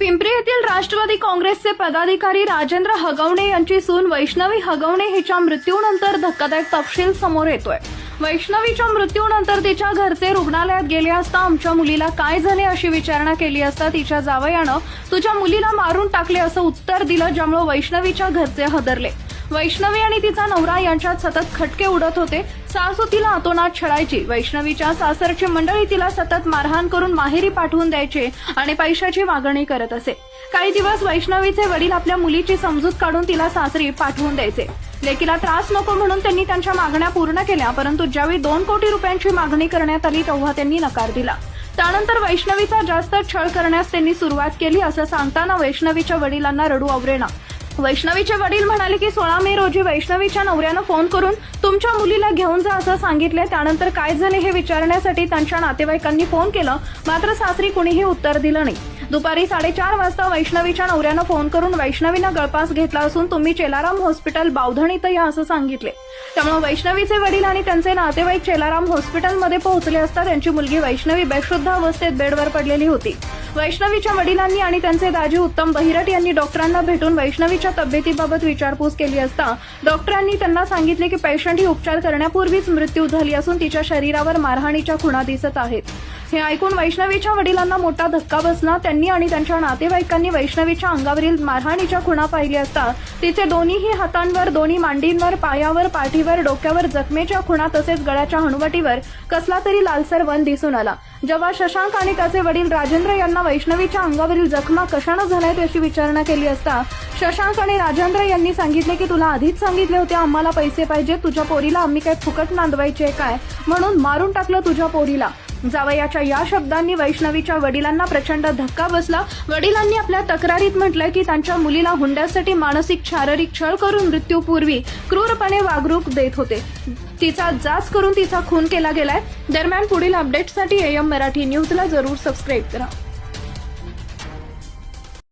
पिंपरी येथील राष्ट्रवादी काँग्रेसचे पदाधिकारी राजेंद्र हगवणे यांची सून वैष्णवी हगवणे हिच्या मृत्यूनंतर धक्कादायक तपशील समोर येतोय. वैष्णवीच्या मृत्यूनंतर तिच्या घरचे रुग्णालयात गेले असता आमच्या मुलीला काय झाले अशी विचारणा केली असता तिच्या जावयानं तुझ्या मुलीला मारून टाकले असं उत्तर दिलं ज्यामुळे वैष्णवीच्या घरचे हदरले. वैष्णवी आणि तिचा नवरा यांच्यात सतत खटके उडत होते. सासू तिला अतोनात छळायची. वैष्णवीच्या सासरची मंडळी तिला सतत मारहाण करून माहेरी पाठवून द्यायचे आणि पैशाची मागणी करत असे. काही दिवस वैष्णवीचे वडील आपल्या मुलीची समजूत काढून तिला सासरी पाठवून द्यायचे. लेकीला त्रास नको म्हणून त्यांनी त्यांच्या मागण्या पूर्ण केल्या परंतु ज्यावेळी दोन कोटी रुपयांची मागणी करण्यात आली तेव्हा त्यांनी नकार दिला. त्यानंतर वैष्णवीचा जास्त छळ करण्यास त्यांनी सुरुवात केली असं सांगताना वैष्णवीच्या वडिलांना रडू आवरेना. वैष्णवीचे वडील म्हणाले की सोळा मे रोजी वैष्णवीच्या नवऱ्यानं फोन करून तुमच्या मुलीला घेऊन जा असं सांगितले त्यानंतर काय झाले हे विचारण्यासाठी त्यांच्या नातेवाईकांनी फोन केलं. मात्र सासरी कुणीही उत्तर दिलं नाही. दुपारी साडेचार वाजता वैष्णवीच्या नवऱ्यानं फोन करून वैष्णवीनं गळपास घेतला असून तुम्ही चेलाराम हॉस्पिटल बावधण इथं या असं सांगितले त्यामुळे वैष्णवीचे वडील आणि त्यांचे नातेवाईक चेलाराम हॉस्पिटलमध्ये पोहोचले असता त्यांची मुलगी वैष्णवी बेशुद्ध अवस्थेत बेडवर पडलेली होती. वैष्णवीच्या वडिलांनी आणि त्यांचे दाजी उत्तम बहिरट यांनी डॉक्टरांना भेटून वैष्णवीच्या तब्येतीबाबत विचारपूस केली असता डॉक्टरांनी त्यांना सांगितले की पेशंट ही उपचार करण्यापूर्वीच मृत्यू झाली असून तिच्या शरीरावर मारहाणीच्या खुणा दिसत आहेत. हे ऐकून वैष्णवीच्या वडिलांना मोठा धक्का बसला. त्यांनी आणि त्यांच्या नातेवाईकांनी वैष्णवीच्या अंगावरील मारहाणीच्या खुणा पाहिली असता तिचे दोन्हीही हातांवर दोन्ही मांडींवर पायावर पाठीवर डोक्यावर जखमेच्या खुणा तसेच गळ्याच्या हनुवटीवर कसला तरी लालसर वन दिसून आला. जेव्हा शशांक आणि त्याचे वडील राजेंद्र यांना वैष्णवीच्या अंगावरील जखमा कशानं झाल्यात याची विचारणा केली असता शशांक आणि राजेंद्र यांनी सांगितले की तुला आधीच सांगितले होते आम्हाला पैसे पाहिजे तुझ्या पोरीला आम्ही काय फुकट नांदवायचे काय? म्हणून मारून टाकलं तुझ्या पोरीला. जावयाच्या या शब्दांनी वैष्णवीच्या वडिलांना प्रचंड धक्का बसला. वडिलांनी आपल्या तक्रारीत म्हटलंय की त्यांच्या मुलीला हुंड्यासाठी मानसिक शारीरिक छळ करून मृत्यूपूर्वी क्रूरपणे वागणूक देत होते. तिचा जाच करून तिचा खून केला गेलाय. दरम्यान पुढील अपडेटसाठी एम मराठी न्यूजला जरूर सबस्क्राईब करा.